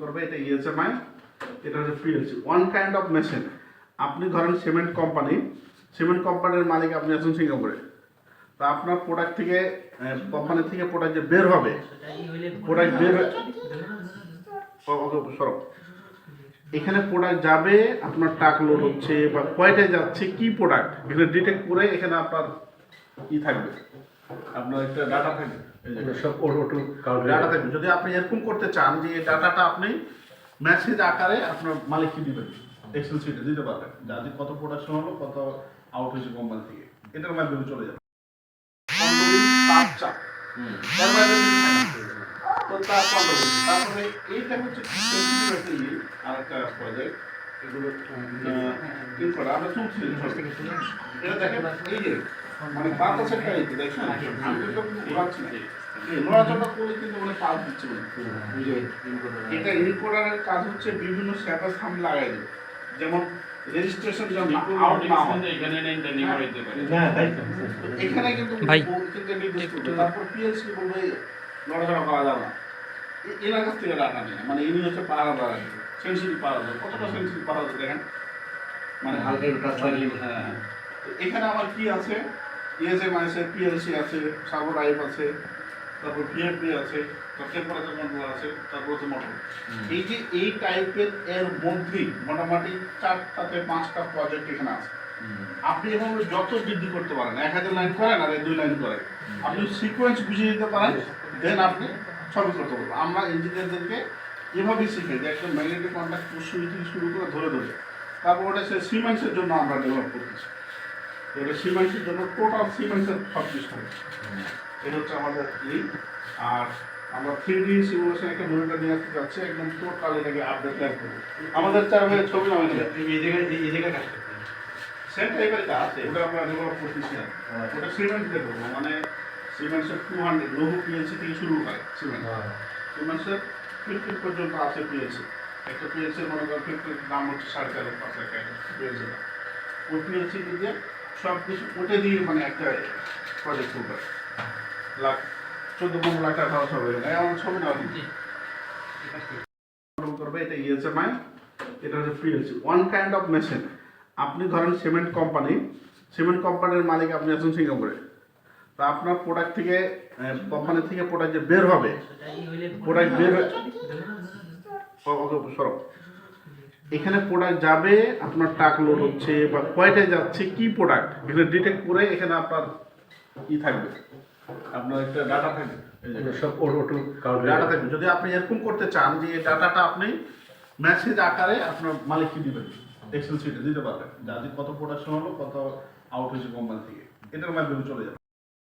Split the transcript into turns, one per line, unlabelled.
করবে, এটা ইএসএমআই এটা হচ্ছে PLC one kind of machine আপনি ধরেন সিমেন্ট কোম্পানি সিমেন্ট কোম্পানির মালিক আপনি আছেন সিঙ্গাপুরে। তা আপনার প্রোডাক্ট থেকে কোম্পানি থেকে প্রোডাক্ট যে বের হবে প্রোডাক্ট বের সরব এখানে প্রোডাক্ট যাবে, আপনার টাক লোড হচ্ছে বা কয়টায় যাচ্ছে, কি প্রোডাক্ট এখানে ডিটেক্ট করে এখানে আপনার ই থাকবে। আপনার একটা ডাটা থাকবে।
সব অটো
ডাটা থাকবে। যদি আপনি এরকম করতে চান যে এই ডাটাটা আপনি মেসেজ আকারে আপনার মালিককে দিবেন এক্সেল শিটে দিতে পারবেন। যে কত প্রোডাকশন হলো কত আউট হয়েছে কোম্পানি থেকে। এটার মাধ্যমে চলে যাবে। তারপরে এইটা হচ্ছে sensitive একটা ইয়ে, এগুলো, আমরা শুনছি, এটা দেখেন, এই যে, মানে বাতাসের একটা দেখছেন? আমি কিন্তু ঘোরাচ্ছি না। নড়াচড়া করলে কিন্তু মানে পাল দিচ্ছে এটা ইনকোডারের কাজ হচ্ছে বিভিন্ন স্ট্যাটাস থাম লাগাই দেবে যেমন রেজিস্ট্রেশন যেন আউট না হয়
হ্যাঁ তাই তো।
এখানে কিন্তু কিন্তু নির্দেশ তারপর পিএলসি বলবে নড়াচড়া করা যাবে না। এনার কাছ থেকে ডাটা মানে ইনি হচ্ছে সেন্সিটিভ কতটা সেন্সিটিভ দেখেন? মানে
হালকা।
হ্যাঁ। এখানে আমার কি আছে? ইএসএম আছে পিএলসি আছে সার্ভো ড্রাইভ আছে তারপর পিএফপি আছে টেম্পারেচার কন্ট্রোল আছে তারপর হচ্ছে মোটর এই যে এই টাইপের এর মধ্যেই মোটামুটি চারটাতে পাঁচটা প্রজেক্ট এখানে আছে। আপনি এভাবে যত বৃদ্ধি করতে পারেন এক হাজার লাইন করেন আর দুই লাইন করেন। আপনি সিকোয়েন্স বুঝিয়ে দিতে পারেন দেন আপনি সবই করতে পারবেন। আমরা ইঞ্জিনিয়ারদেরকে এভাবেই শিখে যে একটা ম্যাগনেটিক কন্ট্যাক্ট শুরু শুরু করে ধরে ধরে তারপর ওটা সে সিমেন্টসের জন্য আমরা ডেভেলপ করতেছি এটা সিমেন্টসের জন্য টোটাল সিমেন্টসের সব কিছু এটা হচ্ছে আমাদের ই আর আমরা থ্রি ডি সিমুলেশন একটা মনিটর নিয়ে আসতে যাচ্ছি একদম টোটাল এটাকে আপডেট করব আমাদের চার ভাইয়ের ছবি নামে
এই জায়গায় এই জায়গায় কাজ করতে।
সেম টাইপের কাজ ওটা আমরা ডেভেলপ করতেছি ওটা সিমেন্ট দিয়ে করব মানে সিমেন্টসের টু হান্ড্রেড লঘু পিএলসি থেকে শুরু হয়। সিমেন্ট সিমেন্টসের ফিফটিন পর্যন্ত আছে পিএলসি একটা পিএলসির মনে করেন ফিফটির দাম হচ্ছে সাড়ে চার পাঁচ লাখ টাকা। পিএলসি ওই পিএলসি দিয়ে সব কিছু ওটা দিয়ে মানে একটা প্রজেক্ট করবে লাখ চোদ্দ পনেরো লাখ টাকা খরচ হবে। আমার ছবি না করবে এটা ইএসএমআই এটা হচ্ছে PLC one kind of machine আপনি ধরেন সিমেন্ট কোম্পানি সিমেন্ট কোম্পানির মালিক আপনি আছেন সিঙ্গাপুরে। তা আপনার প্রোডাক্ট থেকে কোম্পানি থেকে প্রোডাক্ট যে বের হবে প্রোডাক্ট বের সরব এখানে প্রোডাক্ট যাবে আপনার টাক লোড হচ্ছে বা কয়টায় যাচ্ছে কি প্রোডাক্ট এখানে ডিটেক্ট করে এখানে আপনার ই থাকবে। আপনার একটা ডাটা থাকবে।
সব অটো
ডাটা থাকবে। যদি আপনি এরকম করতে চান যে এই ডাটাটা আপনি মেসেজ আকারে আপনার মালিককে দিবেন এক্সেল শিটে দিতে পারবেন। যে কত প্রোডাকশন হলো কত আউট হয়েছে কোম্পানি থেকে। এটার মাধ্যমে চলে যাবে।